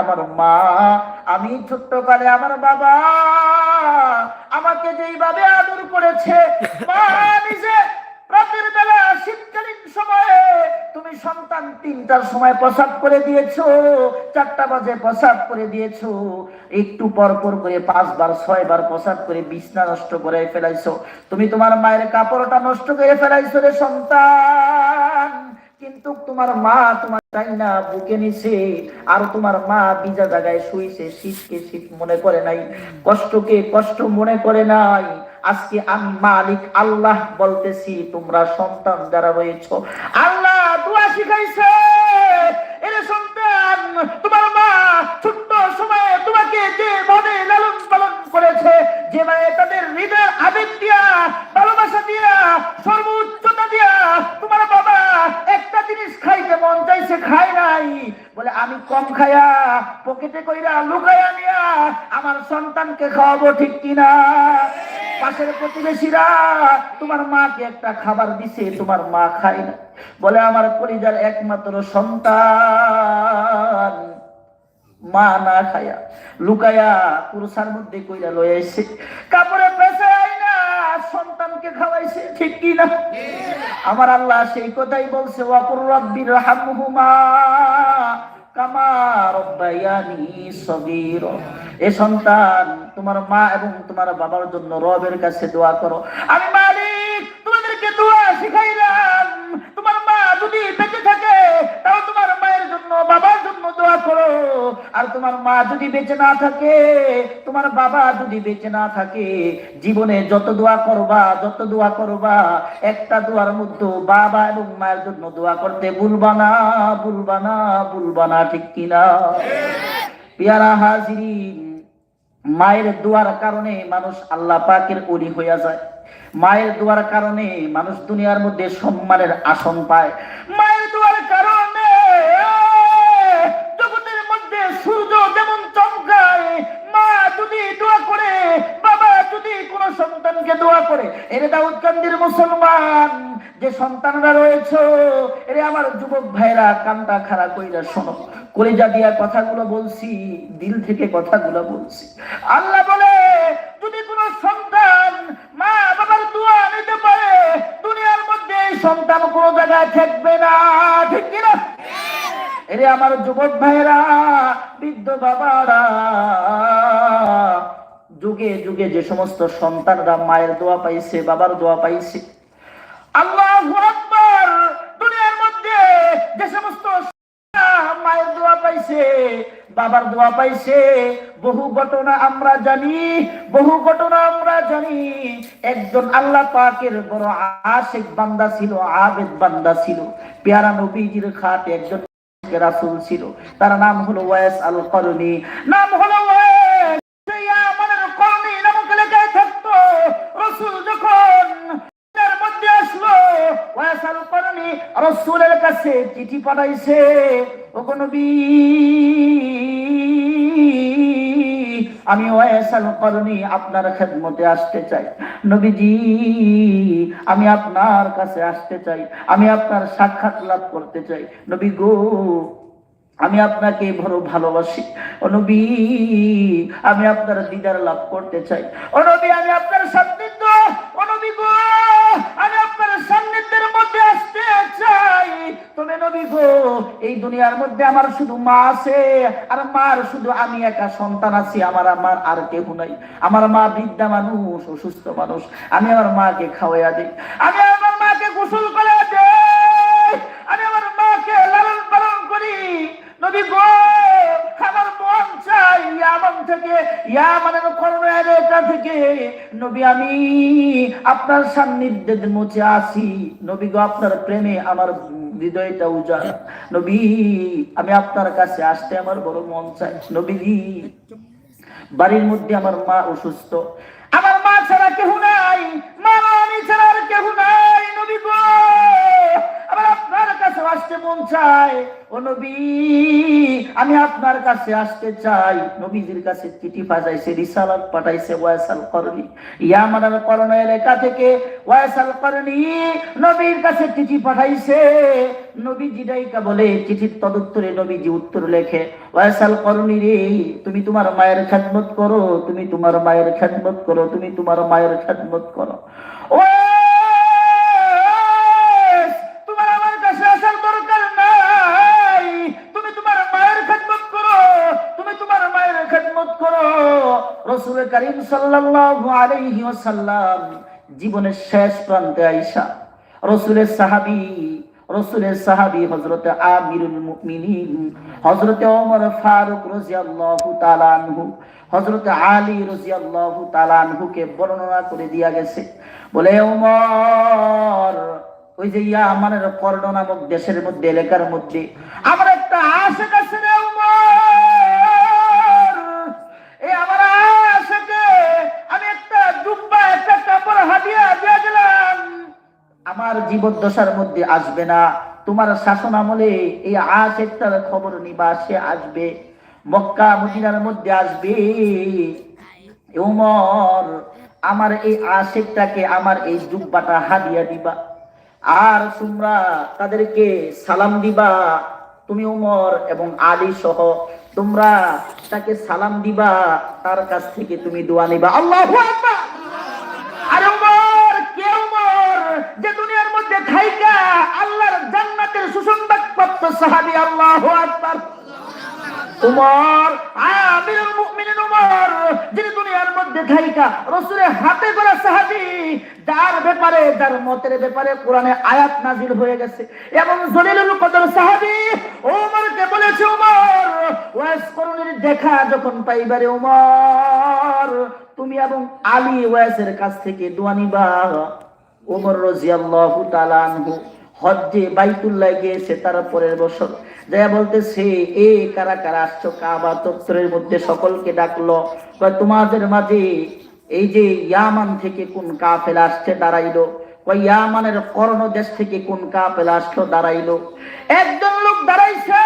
আমার মা, আমি ছোট্ট কালে আমার বাবা আমাকে যেইভাবে আদর করেছে রাতের বেলা শীতকালীন সময়ে তুমি সন্তান তিনটার সময় প্রসাদ করে দিয়েছ, চারটা বাজে প্রসাদ করে দিয়েছ, একটু পর পর করে পাঁচবার, ছয়বার প্রসাদ করে বিছনা নষ্ট করে ফেলাইছো। তুমি তোমার মায়ের কাপড়টা নষ্ট করে ফেলাইছো রে সন্তান। কিন্তু তোমার মা তোমার তাই না বুকে নিছে, আর তোমার মা বিজা জায়গায় শুইছে, শীতকে শীত মনে করে নাই, কষ্টকে কষ্ট মনে করে নাই। আজকে আমি মালিক আল্লাহ বলতেছি, তোমরা সন্তান যারা রয়েছ, আল্লাহ দোয়া শিখাইছে। এরে সন্তান, তোমার মা ছোট্ট সময়ে তোমাকে যে ভাবে লালন পালন করেছে যে মায়ে তাদের হৃদয় আবেগ দিয়া ভালোবাসা দিয়া সর্বোচ্চতা দিয়া তোমার বাবা একটা জিনিস খাইতে মন চাইছে খায় নাই বলে আমি কম খায়া পকেটে কইরা লুকাইয়া নিয়া আমার সন্তানকে খাওয়াবো ঠিক কিনা? পাশের প্রতিবেশীরা, তোমার মাকে একটা খাবার দিছে, তোমার মা খায় না। বলে, আমার পরিবার একমাত্র সন্তান। মা না খায়া লুকায়া কুরসার মধ্যে কইরা লয়ে এসে কাপড়ে পেঁচাই না সন্তানকে খাওয়াইছে, ঠিক কি না আমার আল্লাহ সেই কথাই বলছে ওয়াকুর রব্বির হামহুমা কামা রব্বায়ানি সগীর এ সন্তান, তোমার মা এবং তোমার বাবার জন্য রবের কাছে দোয়া করো। আমি মালিক, তোমাদেরকে দোয়া শিখাইলাম। তোমার মা যদি বেঁচে থাকে তাও তোমার মায়ের জন্য বাবার জন্য দোয়া করো আর তোমার মা যদি বেঁচে না থাকে, তোমার বাবা যদি বেঁচে না থাকে, জীবনে যত দোয়া করবা, যত দোয়া করবা, একটা দোয়ার মধ্যে বাবা এবং মায়ের জন্য দোয়া করতে ভুলবা না ভুলবা না ভুলবা না, ঠিক কিনা? পিয়ারা হাজিরিন, মায়ের দোয়ার কারণে মানুষ আল্লাহ পাকের অলি হইয়া যায়। মায়ের দোয়ার কারণে মানুষ দুনিয়ার মধ্যে সম্মানের আসন পায়। মায়ের দোয়ার কারণে সন্তানকে দোয়া করে, এর দাউদ কান্দির মুসলমান, যে সন্তানরা রয়েছে, এরে আমার যুবক ভাইরা কান্তা খাড়া কইরা শোনো। কলিজা দিয়া কথাগুলো বলছি, দিল থেকে কথাগুলো বলছি। আল্লাহ বলে, যদি কোনো সন্তান মা বাবার দোয়া নিতে পারে, দুনিয়ার মধ্যে এই সন্তান কোনো জায়গায় থাকবে না, ঠিক কিনা এরে আমার যুবক ভাইরা, বৃদ্ধ বাবারা যুগে যুগে যে সমস্ত সন্তানরা মায়ের দোয়া পাইছে, বাবার দোয়া পাইছে। আল্লাহ দুনিয়ার মধ্যে যে সমস্ত মায়ের দোয়া পাইছে, বাবার দোয়া পাইছে, বহু ঘটনা আমরা জানি, বহু ঘটনা আমরা জানি। একজন আল্লাহ পাকের বড় আশেক বান্দা ছিল, আবেদ বান্দা ছিল, পেয়ারা নবীজির খাট একজন রাসূল ছিল। তার নাম হলো ওয়াইস আল করনি নাম হলো ওয়াসাল কাছে চিঠি পাঠাইছে আমি ওয়াসাল আপনার খেদমতে আসতে চাই। নবীজি, আমি আপনার কাছে আসতে চাই, আমি আপনার সাক্ষাৎ লাভ করতে চাই। নবী গো, আমি আপনাকে বড় ভালোবাসি। ও নবী, আমি আপনার দিদার লাভ করতে চাই। ও নবী, আমি আপনার সান্নিধ্য ও নবী গো সান্নিধ্যের মধ্যে আসতে চাই। তবে নবী গো, এই দুনিয়ার মধ্যে আমার শুধু মা আছে, আর মার শুধু আমি একা সন্তান আছি, আমার আমার আর কেউ নাই। আমার মা বৃদ্ধা মানুষ, অসুস্থ মানুষ, আমি আমার মাকে খাওয়াইয়া দিই। আমি আমার মাকে গোসল করে দেই আমি আমার মাকে লালন পালন করি নবী গো আমার মন চাই ইয়ামান থেকে করোনার এটা থেকে। নবী, আমি আপনার মুছে আসি নবী গো, আপনার প্রেমে আমার হৃদয়টা উজাড়। নবী, আমি আপনার কাছে আসতে আমার বড় মন চাই বাড়ির মধ্যে আমার মা অসুস্থ। আমার মা ছাড়া কেউ নাই, মা আমি ছাড়া আর কেউ নাই। নবী গো! কাছে আসতে মন চায়। ও নবী, আমি আপনার কাছে আসতে চাই। নবীজির কাছে চিঠি রিসালাত পাঠাইছে, ওয়াসাল করনি। করণ এলাকা থেকে ওয়াসাল করনি, নবীর কাছে চিঠি পাঠাইছে। নবীজি বলে, চিঠির তদুত্তরে নবীজি উত্তর লেখে, ওয়াসাল করনি রে, তুমি তোমার মায়ের খেদমত করো, তুমি তোমার মায়ের খেদমত করো, তুমি তোমার মায়ের খেদমত করো। ও সাল্লাল্লাহু আলাইহি ওয়াসাল্লাম জীবনের শেষ প্রান্তে আইসা রসুলের সাহাবী রসুলের সাহাবী হযরতে আমিরুল মুমিনিন, হযরতে ওমর ফারুক রাদিয়াল্লাহু তাআলা আনহু, হযরতে আলী রাদিয়াল্লাহু তাআলা আনহুকে বর্ণনা করে দিয়া গেছে। বলে ওমর, ওই যে ইয়া আমার কর্ণ নামক দেশের মধ্যে, এলাকার মধ্যে, আমার একটা আশেক আমার জীবদ্দশার মধ্যে আসবে না। তোমার শাসন আমলে এই আশেকটার খবর নিবা সে আসবে। মক্কা মদিনার মধ্যে আসবে। উমর, আমার এই আশেকটাকে, আমার এই জুব্বাটা হাদিয়া দিবা। আর তোমরা তাদেরকে সালাম দিবা। তুমি উমর এবং আলী সহ তোমরা তাকে সালাম দিবা। তার কাছ থেকে তুমি দোয়া নিবা। আল্লাহ আরে উমর কে উমর যে মধ্যে থাইকা আল্লাহর জান্নাতের সুসংবাদ প্রাপ্ত আল্লাহু আকবার। উমর, আমিরুল মুমিনিন উমর, যিনি দুনিয়ার মধ্যে রাসূলের হাতে গড়া সাহাবী ব্যাপারে মতের ব্যাপারে কোরআনে আয়াত নাজিল হয়ে গেছে। এবং জলিলুল কদর সাহাবী ওমরকে বলেছে, উমর ওয়াস করুণের দেখা যখন পাইবারে উমর, তুমি এবং আলী ওয়াসের কাছ থেকে দোয়া নিবা। ওমর রাদিয়াল্লাহু তাআলা আনহু হজ্জে বাইতুল্লাহ গিয়েছে তার পরের বছর। যাইয়া বলতেছে, এ কারা কারা আসছো? কাবা চত্বরের মধ্যে সকলকে ডাকলো। কয়, তোমাদের মাঝে এই যে ইয়ামান থেকে কোন কাফেলা আসছে দাঁড়াইলো? ইয়ামানের কর্ণ দেশ থেকে কোন কাফেলা আসলো দাঁড়াইলো? একজন লোক দাঁড়াইছে,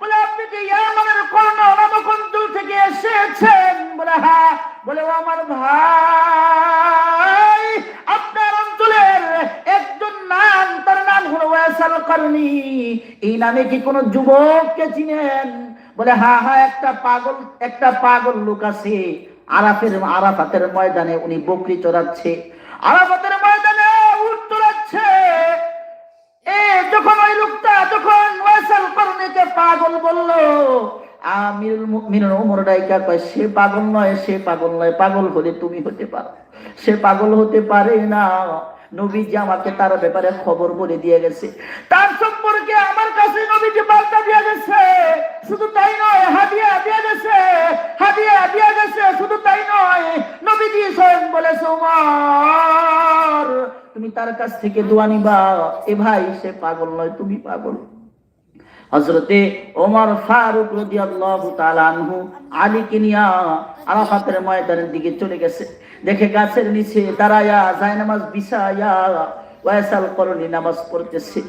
বলে, আপনি কি ইয়ামানের কর্ণ নামক থেকে এসেছেন? বলে হ্যাঁ। বলে আমার ভাই, আপনার ওয়াসাল করনি। এই নামে কি যুবককে চিনেন? বলে, হা হা, একটা পাগল একটা পাগল লোক আছে। আরাফের, আরাফাতের ময়দানে উনি বকরি চড়াচ্ছে। আরাফাতের ময়দানে উট চড়াচ্ছে এ, যখন ওই লোকটা, যখন ওয়াসাল করনিকে পাগল বলল সে পাগল নয়, সে পাগল নয়, পাগল হলে তুমি হতে পারো। সে পাগল হতে পারে না। নবীজি আমাকে তার ব্যাপারে খবর বলে দিয়ে গেছে। তার সম্পর্কে আমার কাছে নবীজি বার্তা দিয়ে গেছে। শুধু তাই নয়, হাদিয়া দিয়ে গেছে, হাদিয়া দিয়ে গেছে। শুধু তাই নয়, নবীজি স্বয়ং বলেছে তুমি তার কাছ থেকে দোয়া নিবা। এ ভাই, সে পাগল নয়, তুমি পাগল। হজরতে ওমর ফারুক রাদিয়াল্লাহু তাআলা আনহু, আলীকে নিয়া আরাফাতের ময়দানের দিকে চলে গেছে। দেখে গাছের নিচে দাঁড়ায়া যায় নামাজ বিছায়া ওয়াসাল করনি নামাজ পড়তেছে।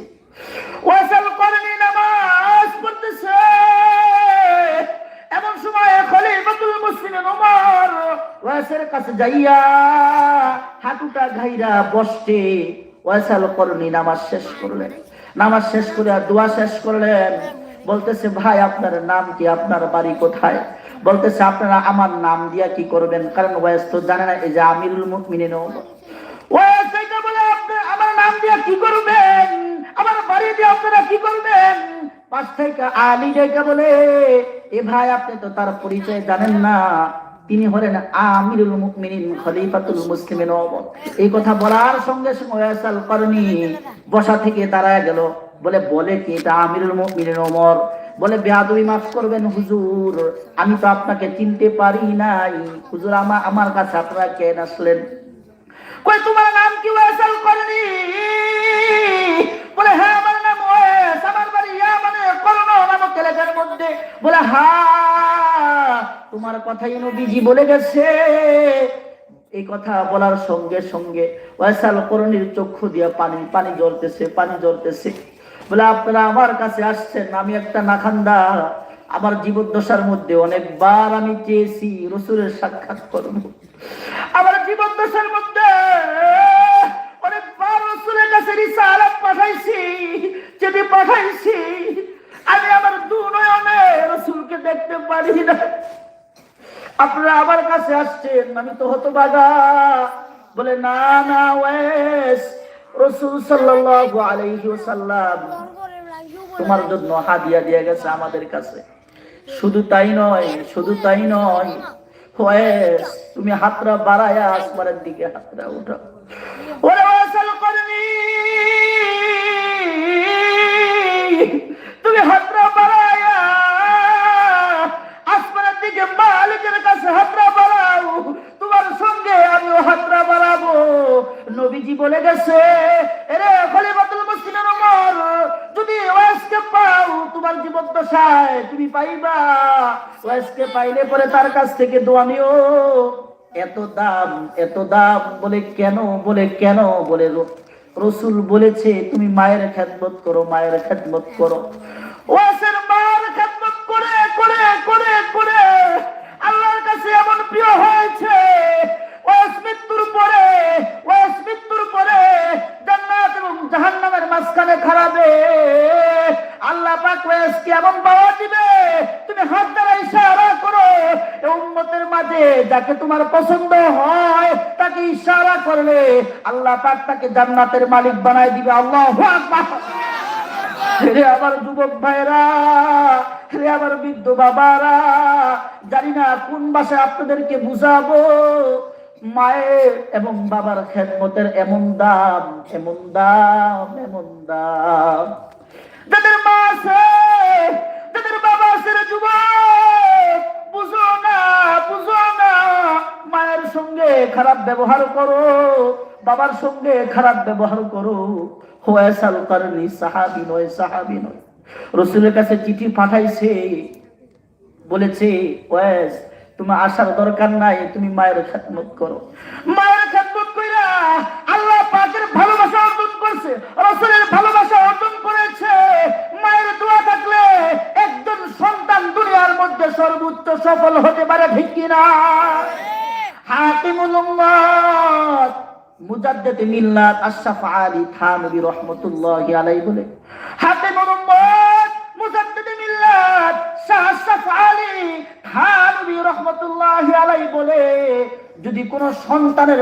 ওয়াসাল করনি নামাজ পড়তেছে। এমন সময় খলিফাতুল মুসলিমিন ওমর ওয়াসের কাছে যাইয়া হাঁটুটা ঘাইরা বসতে ওয়াসাল করনি নামাজ শেষ করলেন। নামাজ শেষ করে দোয়া শেষ করলেন। বলতেছে, ভাই, আপনার নাম কি? আপনার বাড়ি কোথায়? বলতেছে, আপনারা আমার নাম দিয়া কি করবেন? কারণ ওয়াস তো জানে না, এই যে আমিরুল মুমিনিন। ওয়াস বলে, আপনি আমার নাম দিয়া কি করবেন? আমার বাড়ি দিয়ে আপনারা কি করবেন? পাশ থেকে আলী বলে, এ ভাই, আপনি তো তার পরিচয় জানেন না। তিনি হলেন আমিরুল মুমিনিন, খলিফাতুল মুসলিমিন ওমর। এই কথা বলার সঙ্গে সঙ্গে ওয়াসাল করনি, বসা থেকে দাঁড়ায় গেল। বলে বলে কি এটা আমিরুল মুমিনিন ওমর? বলে, বেয়াদবি মাফ করবেন হুজুর, আমি তো আপনাকে চিনতে পারি নাই। হুজুর আমার আমার কাছে আপনারা কেন আসলেন কই তোমার নাম কি ওয়াসাল করনি? বলে হ্যাঁ আমার নাম ওয়াস আমার বাড়ি ইয়ামানে করোনা নামক এলাকার মধ্যে বলে হ্যাঁ তোমার কথাই নবীজি বলে গেছে। এই কথা বলার সঙ্গে সঙ্গে ওয়াসাল করণীর চক্ষু দিয়া পানি পানি জ্বলতেছে পানি জ্বলতেছে। বলে, আপনারা আমার কাছে আসছেন, আমি একটা নাখান্দা। আমার জীবদ্দশার মধ্যে অনেকবার আমি চেয়েছি রসুলের সাক্ষাৎ করব। আমার জীবদ্দশার মধ্যে অনেকবার রসুলের কাছে পাঠাইছি, যদি পাঠাইছি আসছেন, আমি তো হতো বাগা বলে, না না, ওয়েস, রসুল সাল্লাল্লাহু আলাইহি ওয়াসাল্লাম তোমার জন্য হাদিয়া দিয়ে গেছে আমাদের কাছে। শুধু তাই নয়, শুধু তাই নয়, ওয়েস, তুমি হাতরা বাড়ায়া আসমানের দিকে হাতরা উঠো ওরে ওয়াসাল তুমি হাতরা বাড়ায়া আসমানের দিকে মালিকের কাছে হাতরা সঙ্গে হাতরা বাড়াবো। নবীজি বলে গেছে, এরে মুসলিমের ওমর, যদি পাও, তোমার জীবন দশায় তুমি পাইবা। পাইলে পরে তার কাছ থেকে দোয়া নিও। এত দাম এত দাম বলে কেন বলে কেন, বলে রসুল বলেছে, তুমি মায়ের খেদমত করো, মায়ের খেদমত করো। ওয়াসের মায়ের খেদমত করে করে করে করে যাকে তোমার পছন্দ হয়, তাকে ইশারা করলে আল্লাহ পাক তাকে জান্নাতের মালিক বানায় দিবে। আল্লাহু রে আমার যুবক ভাইরা রে আমার বৃদ্ধ বাবারা, জানি না কোন ভাষায় আপনাদেরকে বুঝাবো। মায়ের এবং বাবার খেদমতের এমন দাম এমন দাম এমন দাম। যাদের মা আছে, যাদের বাবা আছে যুবক বুঝো না বুঝো না, মায়ের সঙ্গে খারাপ ব্যবহার করো, বাবার সঙ্গে খারাপ ব্যবহার করো। কারণে সাহাবি নয় সাহাবি নয়। রসুলের কাছে চিঠি পাঠাইছে, বলেছে, ওয়াস তুমি আসার দরকার নাই, তুমি মায়ের খেদমত করো। মায়ের খেদমত কইরা আল্লাহ পাকের ভালোবাসা অর্জন করছে, রসুলের ভালোবাসা সর্বোচ্চ সফল হতে পারে ঠিক কিনা? উম্মত, মুজাদ্দিদ মিল্লাত আশরাফ আলী রহমাতুল্লাহি আলাইহি বলে, হাকিমুল উম্মত, মুজাদ্দিদ মিল্লাত শাহ আশরাফ আলী থানবী রহমাতুল্লাহি আলাইহি বলে, যদি কোনো সন্তানের